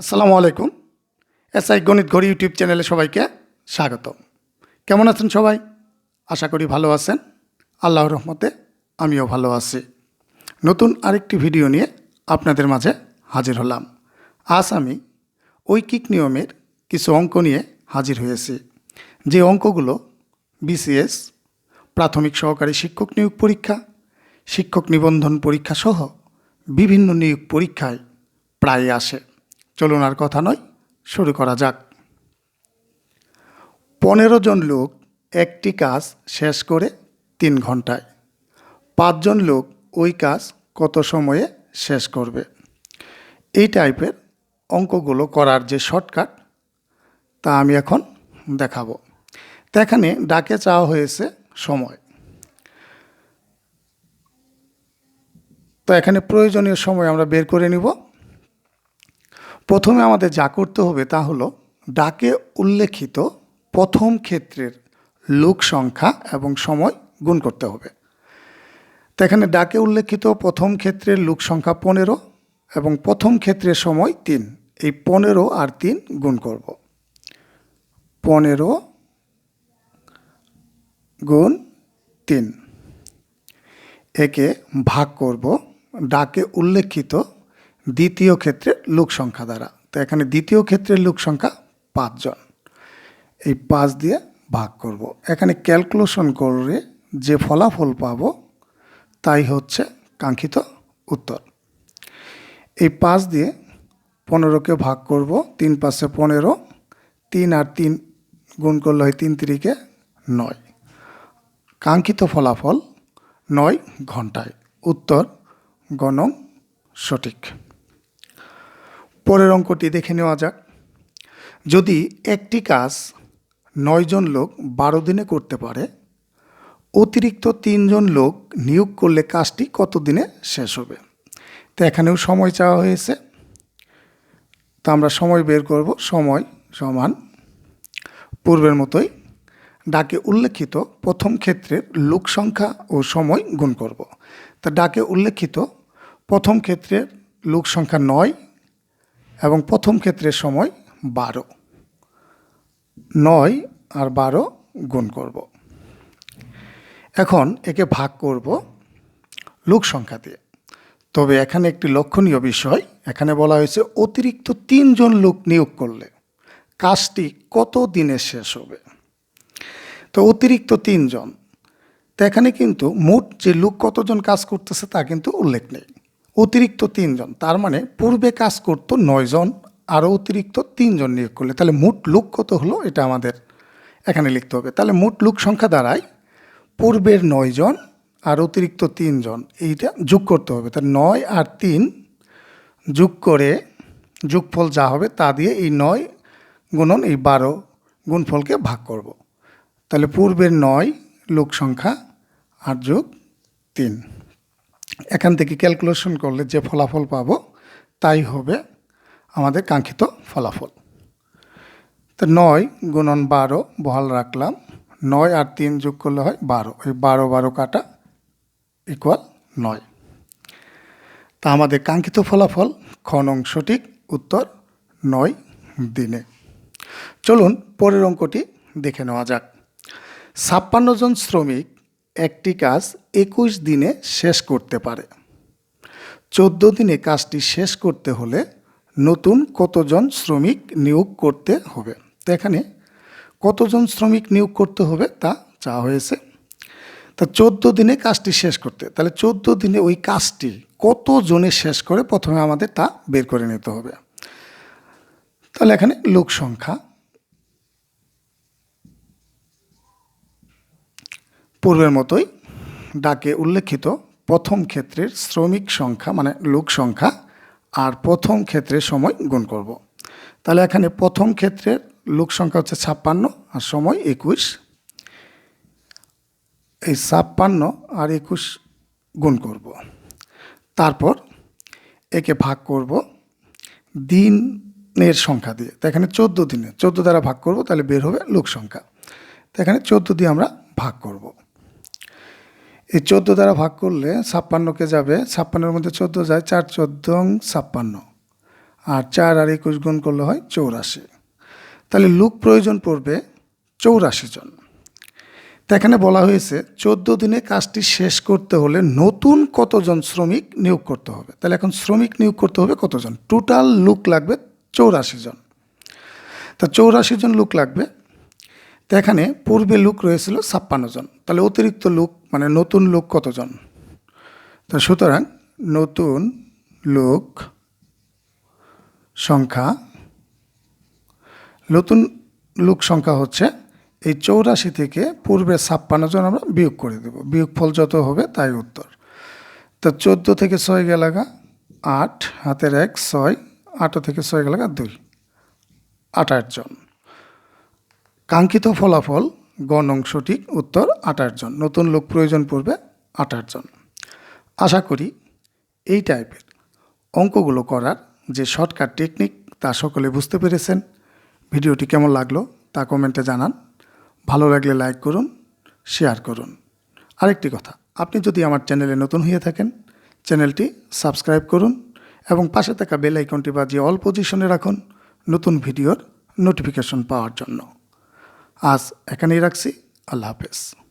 আসসালামু আলাইকুম। এসআই গণিত ঘড়ি ইউটিউব চ্যানেলে সবাইকে স্বাগত কেমন আছেন সবাই? আশা করি ভালো আছেন। আল্লাহর রহমতে আমিও ভালো আছি। নতুন আরেকটি ভিডিও নিয়ে আপনাদের মাঝে হাজির হলাম। আজ আমি ঐকিক নিয়মের কিছু অঙ্ক নিয়ে হাজির হয়েছি। যে অঙ্কগুলো বিসিএস, প্রাথমিক সহকারী শিক্ষক নিয়োগ পরীক্ষা, শিক্ষক নিবন্ধন পরীক্ষা সহ বিভিন্ন নিয়োগ পরীক্ষায় প্রায় আসে। চলুন আর কথা নয়, শুরু করা যাক। পনেরো জন লোক একটি কাজ শেষ করে তিন ঘন্টায়। পাঁচজন লোক ওই কাজ কত সময়ে শেষ করবে? এই টাইপের অঙ্কগুলো করার যে শর্টকাট, তা আমি এখন দেখাবো। তো এখানে ডাকে চাওয়া হয়েছে সময়। তো এখানে প্রয়োজনীয় সময় আমরা বের করে নিব। প্রথমে আমাদের যা করতে হবে তা হলো ডাকে উল্লেখিত প্রথম ক্ষেত্রের লোক সংখ্যা এবং সময় গুণ করতে হবে। তো এখানে ডাকে উল্লেখিত প্রথম ক্ষেত্রের লোক সংখ্যা পনেরো এবং প্রথম ক্ষেত্রের সময় তিন। এই পনেরো আর তিন গুণ করব। পনেরো গুণ তিন। একে ভাগ করব। ডাকে উল্লেখিত দ্বিতীয় ক্ষেত্রে লোক সংখ্যা দ্বারা। তো এখানে দ্বিতীয় ক্ষেত্রের লোক সংখ্যা পাঁচজন। এই পাঁচ দিয়ে ভাগ করব। এখানে ক্যালকুলেশন করে যে ফলাফল পাব, তাই হচ্ছে কাঙ্ক্ষিত উত্তর। এই পাঁচ দিয়ে পনেরোকে ভাগ করব, তিন পাশে পনেরো, তিন আর তিন গুণ করলে হয় তিন তিরিকে নয়। কাঙ্ক্ষিত ফলাফল নয় ঘন্টায়। উত্তর গণং সঠিক। পরের অঙ্কটি দেখে নেওয়া যাক। যদি একটি কাজ নয়জন লোক বারো দিনে করতে পারে, অতিরিক্ত তিনজন লোক নিয়োগ করলে কাজটি কত দিনে শেষ হবে? তো এখানেও সময় চাওয়া হয়েছে। তা আমরা সময় বের করব, সময় সমান পূর্বের মতোই ডাকে উল্লেখিত প্রথম ক্ষেত্রের লোক সংখ্যা ও সময় গুণ করব। তা ডাকে উল্লেখিত প্রথম ক্ষেত্রের লোক সংখ্যা নয় এবং প্রথম ক্ষেত্রের সময় বারো। নয় আর বারো গুণ করব। এখন একে ভাগ করব লোক সংখ্যা দিয়ে। তবে এখানে একটি লক্ষণীয় বিষয়, এখানে বলা হয়েছে অতিরিক্ত তিনজন লোক নিয়োগ করলে কাজটি কত দিনে শেষ হবে? তো অতিরিক্ত তিনজন। তো এখানে কিন্তু মোট যে লোক কতজন কাজ করতেছে তা কিন্তু উল্লেখ নেই। অতিরিক্ত তিনজন, তার মানে পূর্বে কাজ করতো নয়জন, আরও অতিরিক্ত তিনজন নিয়োগ করলে। তাহলে মোট লোক কত হলো? এটা আমাদের এখানে লিখতে হবে। তাহলে মোট লোক সংখ্যা দ্বারাই পূর্বের নয়জন আর অতিরিক্ত তিনজন, এইটা যোগ করতে হবে। তাহলে নয় আর তিন যোগ করে যোগফল যা হবে তা দিয়ে এই নয় গুণন এই বারো গুণফলকে ভাগ করব। তাহলে পূর্বের নয় লোক সংখ্যা আর যোগ তিন। এখান থেকে ক্যালকুলেশন করলে যে ফলাফল পাবো, তাই হবে আমাদের কাঙ্ক্ষিত ফলাফল। তো নয় গুণন বারো, বহাল রাখলাম। নয় আর তিন যোগ করলে হয় বারো। ওই বারো বারো কাটা ইকুয়াল নয়। তা আমাদের কাঙ্ক্ষিত ফলাফল খনং সঠিক, উত্তর নয় দিনে। চলুন পরের অঙ্কটি দেখে নেওয়া যাক। ছাপ্পান্ন জন শ্রমিক একটি কাজ একুশ দিনে শেষ করতে পারে। চোদ্দ দিনে কাজটি শেষ করতে হলে নতুন কতজন শ্রমিক নিয়োগ করতে হবে। তো এখানে কতজন শ্রমিক নিয়োগ করতে হবে তা চাওয়া হয়েছে। তা চোদ্দ দিনে কাজটি শেষ করতে, তাহলে চোদ্দ দিনে ওই কাজটি কত জনে শেষ করে প্রথমে আমাদের তা বের করে নিতে হবে। তাহলে এখানে লোক সংখ্যা পূর্বের মতোই ডাকে উল্লেখিত প্রথম ক্ষেত্রের শ্রমিক সংখ্যা মানে লোক সংখ্যা, আর প্রথম ক্ষেত্রের সময় গুণ করব। তাহলে এখানে প্রথম ক্ষেত্রের লোক সংখ্যা হচ্ছে ছাপ্পান্ন আর সময় একুশ এই ছাপ্পান্ন আর একুশ গুণ করব। তারপর একে ভাগ করব দিনের সংখ্যা দিয়ে তো এখানে চোদ্দ দিনে চোদ্দ দ্বারা ভাগ করব, তাহলে বের হবে লোক সংখ্যা তো এখানে চোদ্দ দিয়ে আমরা ভাগ করব এই চোদ্দ দ্বারা ভাগ করলে ছাপ্পান্নকে যাবে? ছাপ্পান্নের মধ্যে চোদ্দ যায়, চার চোদ্দং ছাপ্পান্ন। আর চার আর একুশ গুণ করলে হয় চৌরাশি। তাহলে লোক প্রয়োজন পড়বে চৌরাশি জন। তো এখানে বলা হয়েছে, চোদ্দ দিনে কাজটি শেষ করতে হলে নতুন কতজন শ্রমিক নিয়োগ করতে হবে? তাহলে এখন শ্রমিক নিয়োগ করতে হবে কতজন? টোটাল লুক লাগবে চৌরাশি জন। তা চৌরাশি জন লুক লাগবে তো এখানে পূর্বে লোক রয়েছিল ছাপ্পান্ন জন। তাহলে অতিরিক্ত লোক মানে নতুন লোক কতজন? তো সুতরাং নতুন লোক সংখ্যা, নতুন লোক সংখ্যা হচ্ছে এই চৌরাশি থেকে পূর্বে ছাপ্পান্ন জন আমরা বিয়োগ করে দেব। বিয়োগফল যত হবে তাই উত্তর। তা চোদ্দ থেকে ছয় গেলাগা আট, হাতের এক, ছয়, আটও থেকে ছয় গেলাগা দুই। আঠাশ জন। কাঙ্ক্ষিত ফলাফল গ নং সঠিক উত্তর আঠাশ জন। নতুন লোক প্রয়োজন পড়বে আঠাশ জন। আশা করি এই টাইপের অঙ্কগুলো করার যে শর্টকাট টেকনিক, তা সকলে বুঝতে পেরেছেন। ভিডিওটি কেমন লাগল, তা কমেন্টে জানান। ভালো লাগলে লাইক করুন, শেয়ার করুন। আরেকটি কথা, আপনি যদি আমার চ্যানেলে নতুন হয়ে থাকেন, চ্যানেলটি সাবস্ক্রাইব করুন এবং পাশে থাকা বেল আইকনটি বাজিয়ে অল পজিশনে রাখুন নতুন ভিডিওর নোটিফিকেশন পাওয়ার জন্য। আজ এখানেই রাখছি। আল্লাহ হাফেজ।